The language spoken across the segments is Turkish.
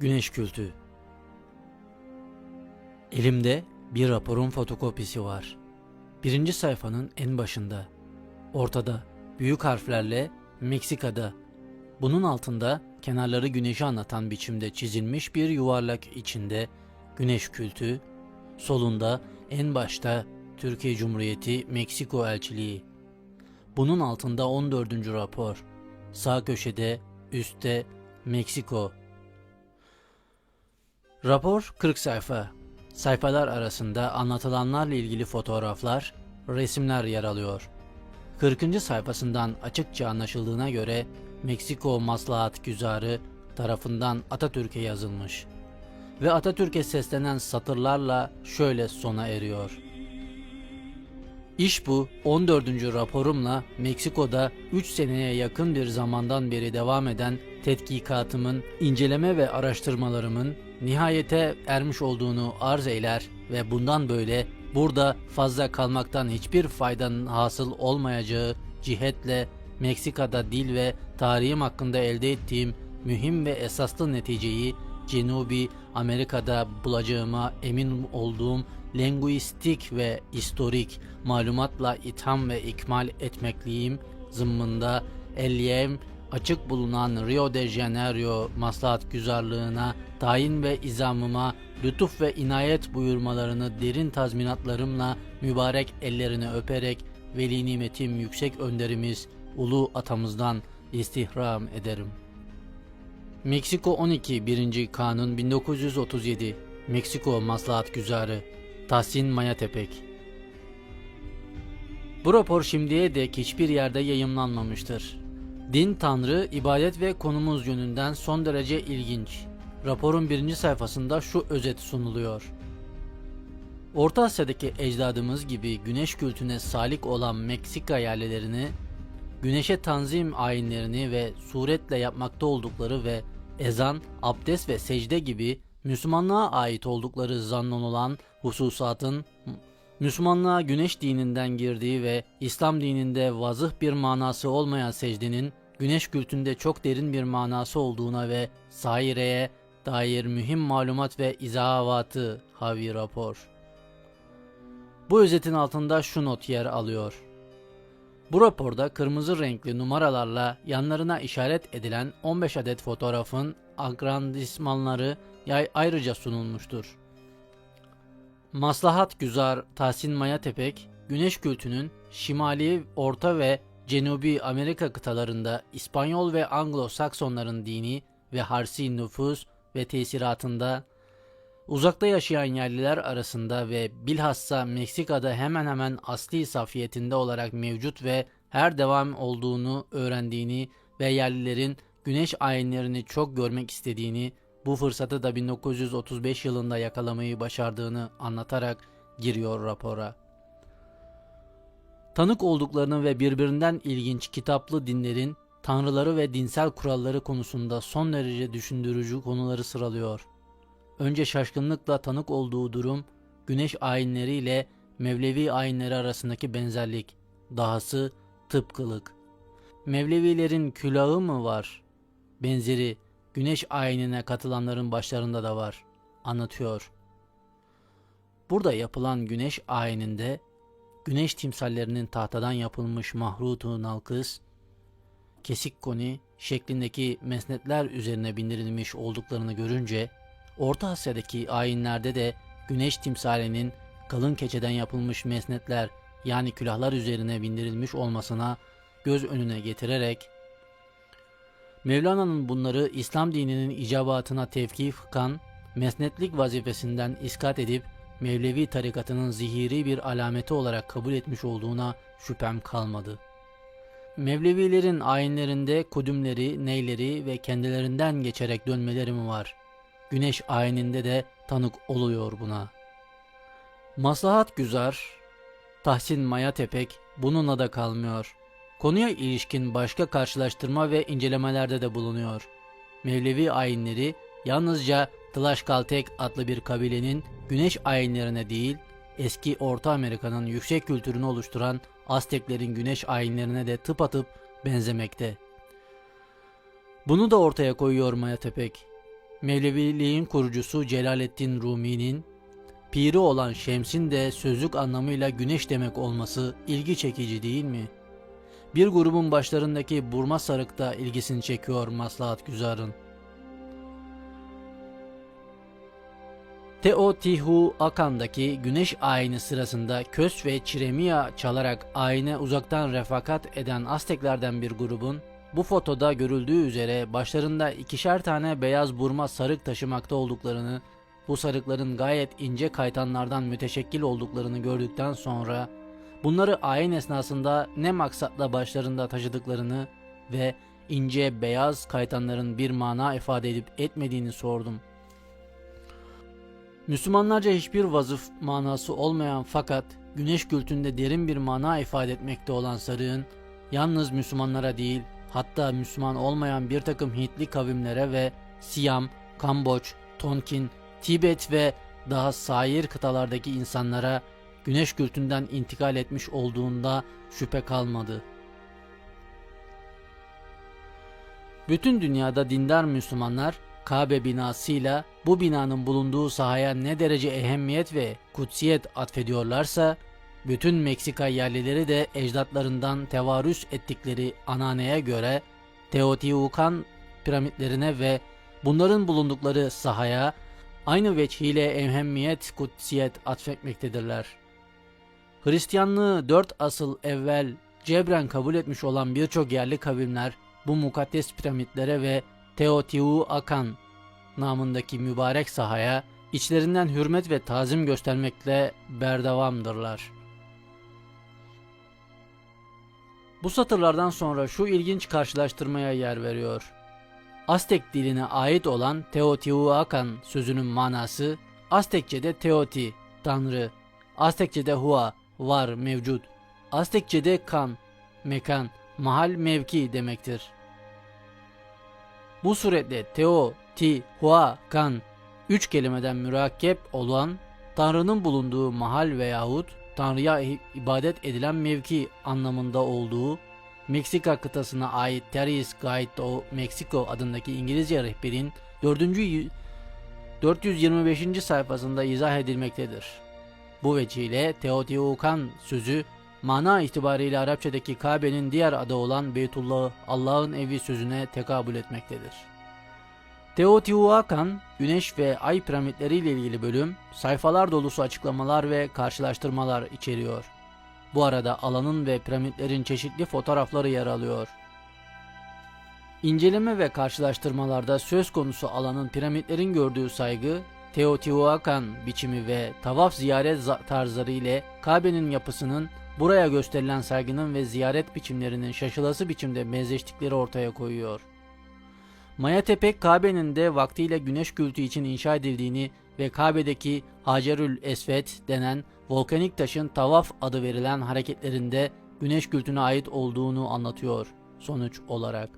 Güneş kültü. Elimde bir raporun fotokopisi var. Birinci sayfanın en başında. Ortada büyük harflerle Meksika'da. Bunun altında kenarları güneşi anlatan biçimde çizilmiş bir yuvarlak içinde güneş kültü. Solunda en başta Türkiye Cumhuriyeti Meksiko elçiliği. Bunun altında 14. rapor. Sağ köşede, üstte Meksiko. Rapor 40 sayfa. Sayfalar arasında anlatılanlarla ilgili fotoğraflar, resimler yer alıyor. 40. sayfasından açıkça anlaşıldığına göre Meksiko Maslahat Güzarı tarafından Atatürk'e yazılmış. Ve Atatürk'e seslenen satırlarla şöyle sona eriyor. İş bu 14. raporumla Meksiko'da 3 seneye yakın bir zamandan beri devam eden tetkikatımın, inceleme ve araştırmalarımın nihayete ermiş olduğunu arz eyler ve bundan böyle burada fazla kalmaktan hiçbir faydanın hasıl olmayacağı cihetle Meksika'da dil ve tarihim hakkında elde ettiğim mühim ve esaslı neticeyi Cenubi Amerika'da bulacağıma emin olduğum linguistik ve historik malumatla itham ve ikmal etmekliyim zımmında elliyem açık bulunan Rio de Janeiro maslahat güzarlığına tayin ve izamıma lütuf ve inayet buyurmalarını derin tazminatlarımla mübarek ellerini öperek veli nimetim yüksek önderimiz ulu atamızdan istihram ederim. Meksiko 12 1. Kanun 1937 Meksiko Maslahat Güzarı Tahsin Mayatepek Bu rapor şimdiye dek hiçbir yerde yayımlanmamıştır. Din, Tanrı, ibadet ve konumuz yönünden son derece ilginç. Raporun birinci sayfasında şu özet sunuluyor. Orta Asya'daki ecdadımız gibi güneş kültüne salik olan Meksika yerlilerini, güneşe tanzim ayinlerini ve suretle yapmakta oldukları ve ezan, abdest ve secde gibi Müslümanlığa ait oldukları zannolulan hususatın Müslümanlığa güneş dininden girdiği ve İslam dininde vazıh bir manası olmayan secdenin güneş kültünde çok derin bir manası olduğuna ve saireye dair mühim malumat ve izahavatı havi rapor. Bu özetin altında şu not yer alıyor. Bu raporda kırmızı renkli numaralarla yanlarına işaret edilen 15 adet fotoğrafın agrandismanları ayrıca sunulmuştur. Maslahat Güzar Tahsin Mayatepek, güneş kültünün Şimali, Orta ve Cenubi Amerika kıtalarında İspanyol ve Anglo-Saksonların dini ve harsi nüfus ve tesiratında uzakta yaşayan yerliler arasında ve bilhassa Meksika'da hemen hemen asli safiyetinde olarak mevcut ve her devam olduğunu öğrendiğini ve yerlilerin güneş ayinlerini çok görmek istediğini bu fırsatı da 1935 yılında yakalamayı başardığını anlatarak giriyor rapora. Tanık olduklarını ve birbirinden ilginç kitaplı dinlerin tanrıları ve dinsel kuralları konusunda son derece düşündürücü konuları sıralıyor. Önce şaşkınlıkla tanık olduğu durum güneş ayinleriyle Mevlevi ayinleri arasındaki benzerlik, dahası tıpkılık. Mevlevilerin külahı mı var? Benzeri güneş ayinine katılanların başlarında da var. Anlatıyor. Burada yapılan güneş ayininde güneş timsallerinin tahtadan yapılmış mahrutu nalkıs, kesik koni şeklindeki mesnetler üzerine bindirilmiş olduklarını görünce Orta Asya'daki ayinlerde de güneş timsalinin kalın keçeden yapılmış mesnetler yani külahlar üzerine bindirilmiş olmasına göz önüne getirerek Mevlana'nın bunları İslam dininin icabatına tevkifkan, mesnetlik vazifesinden iskat edip Mevlevi tarikatının zihiri bir alameti olarak kabul etmiş olduğuna şüphem kalmadı. Mevlevilerin ayinlerinde kudümleri, neyleri ve kendilerinden geçerek dönmeleri mi var? Güneş ayininde de tanık oluyor buna. Maslahat Güzar, Tahsin Mayatepek bununla da kalmıyor. Konuya ilişkin başka karşılaştırma ve incelemelerde de bulunuyor. Mevlevi ayinleri yalnızca Tlaşkaltek adlı bir kabilenin güneş ayinlerine değil, eski Orta Amerika'nın yüksek kültürünü oluşturan Azteklerin güneş ayinlerine de tıpatıp benzemekte. Bunu da ortaya koyuyor Mayatepek. Mevleviliğin kurucusu Celaleddin Rumi'nin piri olan Şems'in de sözlük anlamıyla güneş demek olması ilgi çekici değil mi? Bir grubun başlarındaki burma sarık da ilgisini çekiyor Maslahat Güzar'ın. Teotihuacan'daki güneş ayini sırasında kös ve çiremia çalarak ayine uzaktan refakat eden Azteklerden bir grubun bu fotoda görüldüğü üzere başlarında ikişer tane beyaz burma sarık taşımakta olduklarını, bu sarıkların gayet ince kaytanlardan müteşekkil olduklarını gördükten sonra bunları ayin esnasında ne maksatla başlarında taşıdıklarını ve ince beyaz kaytanların bir mana ifade edip etmediğini sordum. Müslümanlarca hiçbir vazıf manası olmayan fakat güneş kültünde derin bir mana ifade etmekte olan sarığın yalnız Müslümanlara değil hatta Müslüman olmayan bir takım Hintli kavimlere ve Siyam, Kamboç, Tonkin, Tibet ve daha sair kıtalardaki insanlara güneş kültünden intikal etmiş olduğunda şüphe kalmadı. Bütün dünyada dindar Müslümanlar Kabe binasıyla bu binanın bulunduğu sahaya ne derece ehemmiyet ve kutsiyet atfediyorlarsa, bütün Meksika yerlileri de ecdatlarından tevarüs ettikleri ananeye göre Teotihuacan piramitlerine ve bunların bulundukları sahaya aynı veçhiyle ehemmiyet, kutsiyet atfetmektedirler. Hristiyanlığı dört asıl evvel cebren kabul etmiş olan birçok yerli kavimler bu mukaddes piramitlere ve Teotihuacan namındaki mübarek sahaya içlerinden hürmet ve tazim göstermekle berdavamdırlar. Bu satırlardan sonra şu ilginç karşılaştırmaya yer veriyor. Aztek diline ait olan Teotihuacan sözünün manası Aztekçe'de Teoti, Tanrı, Aztekçe'de Hua, var, mevcut, Aztekçe'de Kan, mekan, mahal, mevki demektir. Bu suretle Teo, Ti, Hua, Kan üç kelimeden mürakkep olan Tanrı'nın bulunduğu mahal veyahut Tanrı'ya ibadet edilen mevki anlamında olduğu Meksika kıtasına ait Terry's Guide to Mexico adındaki İngilizce rehberin 4. 425. sayfasında izah edilmektedir. Bu vecihle Teotihuacan sözü mana itibariyle Arapçadaki Kabe'nin diğer adı olan Beytullah Allah'ın evi sözüne tekabül etmektedir. Teotihuacan, güneş ve ay piramitleriyle ilgili bölüm, sayfalar dolusu açıklamalar ve karşılaştırmalar içeriyor. Bu arada alanın ve piramitlerin çeşitli fotoğrafları yer alıyor. İnceleme ve karşılaştırmalarda söz konusu alanın piramitlerin gördüğü saygı, Teotihuacan biçimi ve tavaf ziyaret tarzları ile Kabe'nin yapısının buraya gösterilen saygının ve ziyaret biçimlerinin şaşılası biçimde benzeştikleri ortaya koyuyor. Maya Tepek Kabe'nin de vaktiyle güneş kültü için inşa edildiğini ve Kabe'deki Hacerül Esvet denen volkanik taşın tavaf adı verilen hareketlerinde güneş kültüne ait olduğunu anlatıyor sonuç olarak.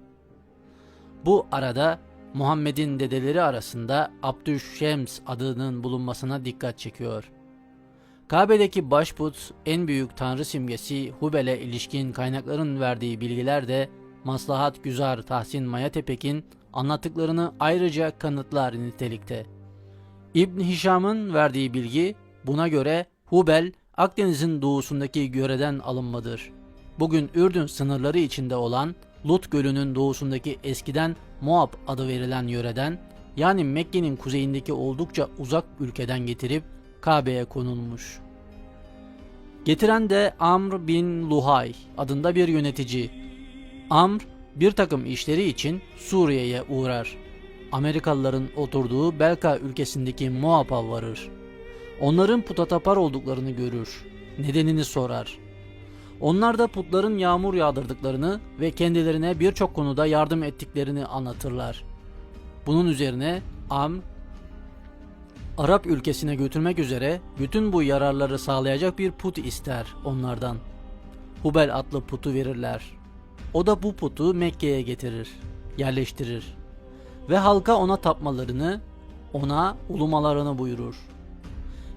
Bu arada Muhammed'in dedeleri arasında Abdüşşems adının bulunmasına dikkat çekiyor. Kabe'deki başput en büyük tanrı simgesi Hubel'e ilişkin kaynakların verdiği bilgiler de Maslahat Güzar Tahsin Mayatepek'in anlattıklarını ayrıca kanıtlar nitelikte. İbn Hişam'ın verdiği bilgi buna göre Hubel Akdeniz'in doğusundaki yöreden alınmadır. Bugün Ürdün sınırları içinde olan Lut Gölü'nün doğusundaki eskiden Moab adı verilen yöreden yani Mekke'nin kuzeyindeki oldukça uzak ülkeden getirip Kabe'ye konulmuş. Getiren de Amr bin Luhay adında bir yönetici. Amr bir takım işleri için Suriye'ye uğrar. Amerikalıların oturduğu Belka ülkesindeki Moab'a varır. Onların puta tapar olduklarını görür. Nedenini sorar. Onlar da putların yağmur yağdırdıklarını ve kendilerine birçok konuda yardım ettiklerini anlatırlar. Bunun üzerine Amr Arap ülkesine götürmek üzere bütün bu yararları sağlayacak bir put ister onlardan. Hubel adlı putu verirler. O da bu putu Mekke'ye getirir, yerleştirir ve halka ona tapmalarını, ona ulumalarını buyurur.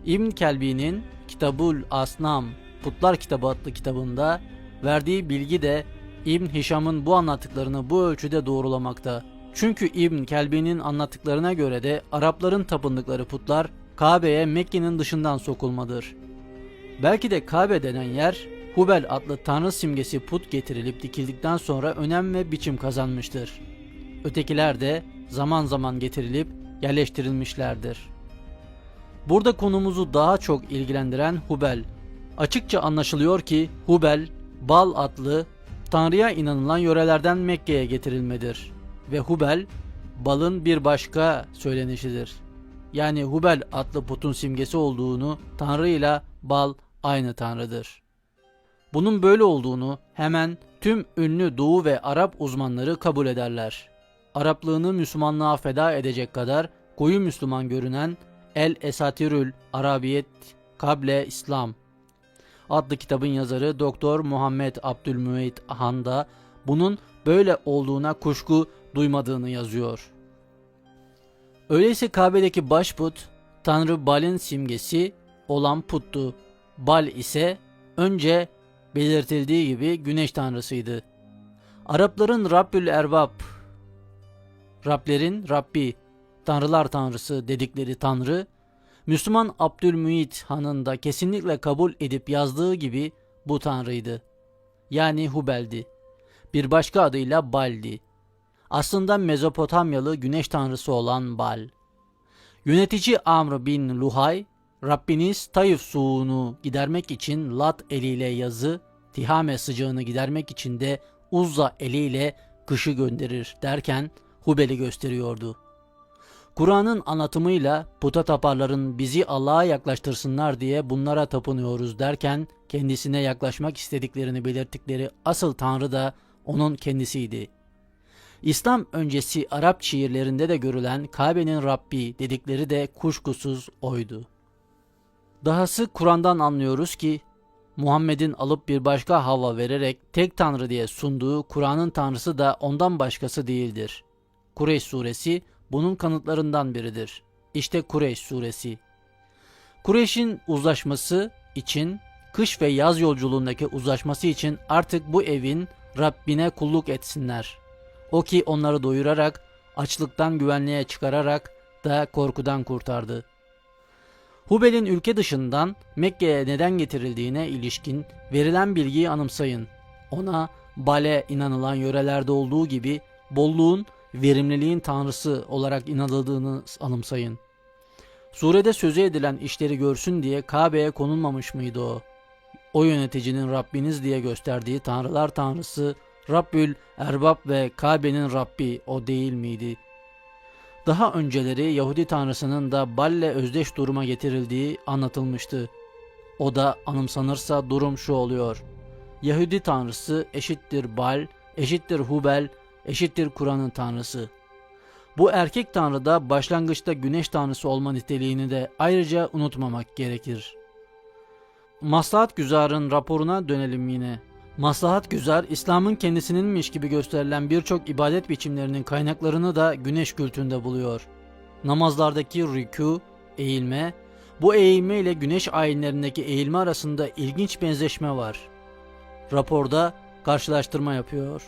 İbn Kelbi'nin Kitabul Asnam Putlar Kitabı adlı kitabında verdiği bilgi de İbn Hişam'ın bu anlattıklarını bu ölçüde doğrulamakta. Çünkü İbn Kelbi'nin anlattıklarına göre de Arapların tapındıkları putlar Kabe'ye Mekke'nin dışından sokulmadır. Belki de Kabe denen yer Hubel adlı tanrı simgesi put getirilip dikildikten sonra önem ve biçim kazanmıştır. Ötekiler de zaman zaman getirilip yerleştirilmişlerdir. Burada konumuzu daha çok ilgilendiren Hubel. Açıkça anlaşılıyor ki Hubel, Bal adlı Tanrı'ya inanılan yörelerden Mekke'ye getirilmedir. Ve Hubel, balın bir başka söylenişidir. Yani Hubel adlı putun simgesi olduğunu Tanrı ile bal aynı Tanrı'dır. Bunun böyle olduğunu hemen tüm ünlü Doğu ve Arap uzmanları kabul ederler. Araplığını Müslümanlığa feda edecek kadar koyu Müslüman görünen El Esatirül Arabiyet Kable İslam adlı kitabın yazarı Doktor Muhammed Abdülmüit Han da bunun böyle olduğuna kuşku duymadığını yazıyor. Öyleyse Kabe'deki başput Tanrı Bal'in simgesi olan puttu. Bal ise önce belirtildiği gibi güneş tanrısıydı. Arapların Rabbül Erbab, Rablerin Rabbi, Tanrılar Tanrısı dedikleri Tanrı, Müslüman Abdülmüit Han'ın da kesinlikle kabul edip yazdığı gibi bu Tanrıydı. Yani Hubel'di. Bir başka adıyla Bal'di. Aslında Mezopotamyalı güneş tanrısı olan Bal. Yönetici Amr bin Luhay, Rabbiniz Tayf suğunu gidermek için Lat eliyle yazı, Tihame sıcağını gidermek için de Uzza eliyle kışı gönderir derken Hubel'i gösteriyordu. Kur'an'ın anlatımıyla puta taparların bizi Allah'a yaklaştırsınlar diye bunlara tapınıyoruz derken kendisine yaklaşmak istediklerini belirttikleri asıl tanrı da onun kendisiydi. İslam öncesi Arap şiirlerinde de görülen Kabe'nin Rabbi dedikleri de kuşkusuz oydu. Dahası Kur'an'dan anlıyoruz ki Muhammed'in alıp bir başka hava vererek tek tanrı diye sunduğu Kur'an'ın tanrısı da ondan başkası değildir. Kureyş suresi bunun kanıtlarından biridir. İşte Kureyş suresi. Kureyş'in uzlaşması için kış ve yaz yolculuğundaki uzlaşması için artık bu evin Rabbine kulluk etsinler. O ki onları doyurarak, açlıktan güvenliğe çıkararak da korkudan kurtardı. Hubel'in ülke dışından Mekke'ye neden getirildiğine ilişkin verilen bilgiyi anımsayın. Ona Bale inanılan yörelerde olduğu gibi bolluğun, verimliliğin tanrısı olarak inanıldığını anımsayın. Surede sözü edilen işleri görsün diye Kabe'ye konulmamış mıydı o? O yöneticinin Rabbiniz diye gösterdiği tanrılar tanrısı Rabbül Erbab ve Kabe'nin Rabbi o değil miydi? Daha önceleri Yahudi tanrısının da Bal'le özdeş duruma getirildiği anlatılmıştı. O da anımsanırsa durum şu oluyor. Yahudi tanrısı eşittir Bal, eşittir Hubel, eşittir Kur'an'ın tanrısı. Bu erkek tanrı da başlangıçta güneş tanrısı olma niteliğini de ayrıca unutmamak gerekir. Maslahat Güzar'ın raporuna dönelim yine. Maslahat Güzar, İslam'ın kendisininmiş gibi gösterilen birçok ibadet biçimlerinin kaynaklarını da güneş kültünde buluyor. Namazlardaki rükû, eğilme, bu eğilme ile güneş ayinlerindeki eğilme arasında ilginç benzeşme var. Raporda karşılaştırma yapıyor.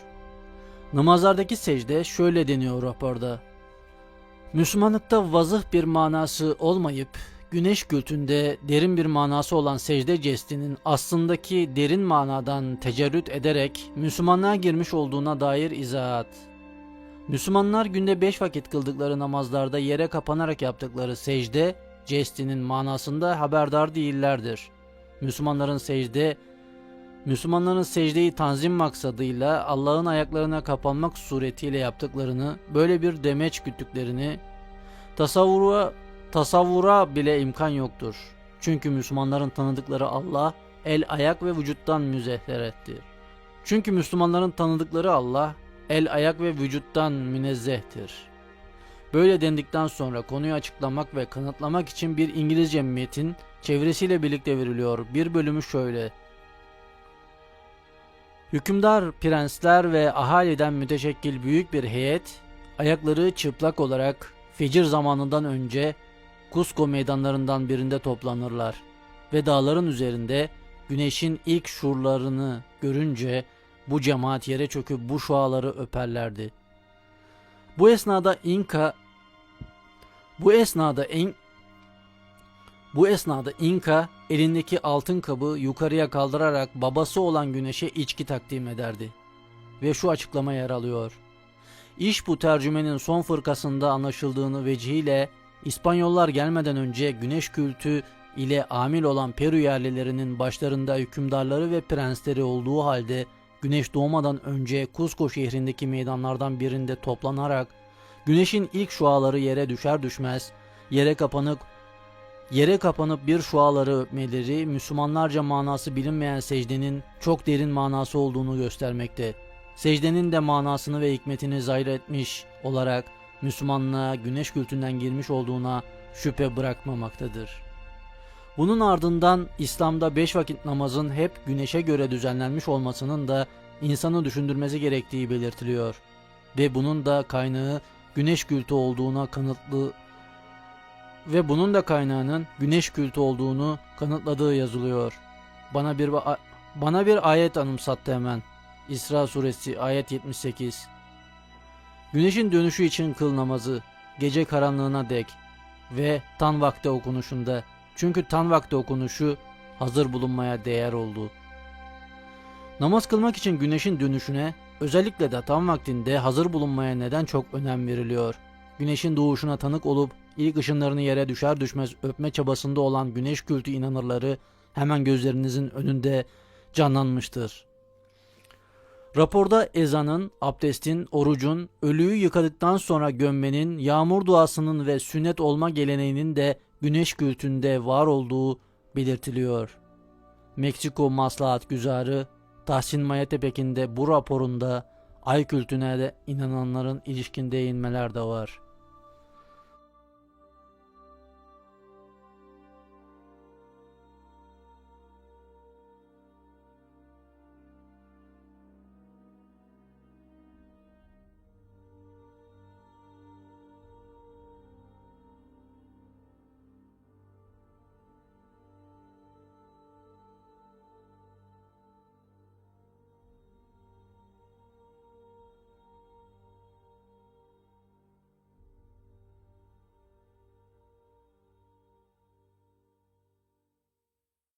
Namazlardaki secde şöyle deniyor raporda. Müslümanlıkta vazıh bir manası olmayıp güneş kültünde derin bir manası olan secde jestinin aslındaki derin manadan tecerrüt ederek Müslümanlığa girmiş olduğuna dair izahat. Müslümanlar günde beş vakit kıldıkları namazlarda yere kapanarak yaptıkları secde jestinin manasında haberdar değillerdir. Müslümanların secde Müslümanların secdeyi tanzim maksadıyla Allah'ın ayaklarına kapanmak suretiyle yaptıklarını, böyle bir demeç güttüklerini tasavvura tasavvura bile imkan yoktur. Çünkü Müslümanların tanıdıkları Allah el, ayak ve vücuttan müzehherettir. Çünkü Müslümanların tanıdıkları Allah el, ayak ve vücuttan münezzehtir. Böyle dendikten sonra konuyu açıklamak ve kanıtlamak için bir İngilizce metin çevresiyle birlikte veriliyor. Bir bölümü şöyle. Hükümdar, prensler ve ahaliden müteşekkil büyük bir heyet, ayakları çıplak olarak fecir zamanından önce Kusko meydanlarından birinde toplanırlar ve dağların üzerinde güneşin ilk şurlarını görünce bu cemaat yere çöküp bu şuaları öperlerdi. Bu esnada İnka bu esnada en bu esnada İnka elindeki altın kabı yukarıya kaldırarak babası olan güneşe içki takdim ederdi. Ve şu açıklama yer alıyor. İş bu tercümenin son fırkasında anlaşıldığını vecihiyle İspanyollar gelmeden önce güneş kültü ile amil olan Peru yerlilerinin başlarında hükümdarları ve prensleri olduğu halde güneş doğmadan önce Cusco şehrindeki meydanlardan birinde toplanarak güneşin ilk şuaları yere düşer düşmez yere kapanıp yere kapanıp bir şuaları öpmeleri Müslümanlarca manası bilinmeyen secdenin çok derin manası olduğunu göstermekte. Secdenin de manasını ve hikmetini zahir etmiş olarak Müslümanlığa güneş kültünden girmiş olduğuna şüphe bırakmamaktadır. Bunun ardından İslam'da beş vakit namazın hep güneşe göre düzenlenmiş olmasının da insanı düşündürmesi gerektiği belirtiliyor. Ve bunun da kaynağı güneş kültü olduğuna kanıtlı ve bunun da kaynağının güneş kültü olduğunu kanıtladığı yazılıyor. Bana bir ba- bana bir ayet anımsattı hemen. İsra suresi ayet 78. Güneşin dönüşü için kıl namazı gece karanlığına dek ve tan vakti okunuşunda. Çünkü tan vakti okunuşu hazır bulunmaya değer oldu. Namaz kılmak için güneşin dönüşüne özellikle de tam vaktinde hazır bulunmaya neden çok önem veriliyor. Güneşin doğuşuna tanık olup ilk ışınlarını yere düşer düşmez öpme çabasında olan güneş kültü inanırları hemen gözlerinizin önünde canlanmıştır. Raporda ezanın, abdestin, orucun, ölüyü yıkadıktan sonra gömmenin, yağmur duasının ve sünnet olma geleneğinin de güneş kültünde var olduğu belirtiliyor. Meksiko Maslahat Güzarı Tahsin Mayatepek'in de bu raporunda ay kültüne de inananların ilişkin değinmeler de var.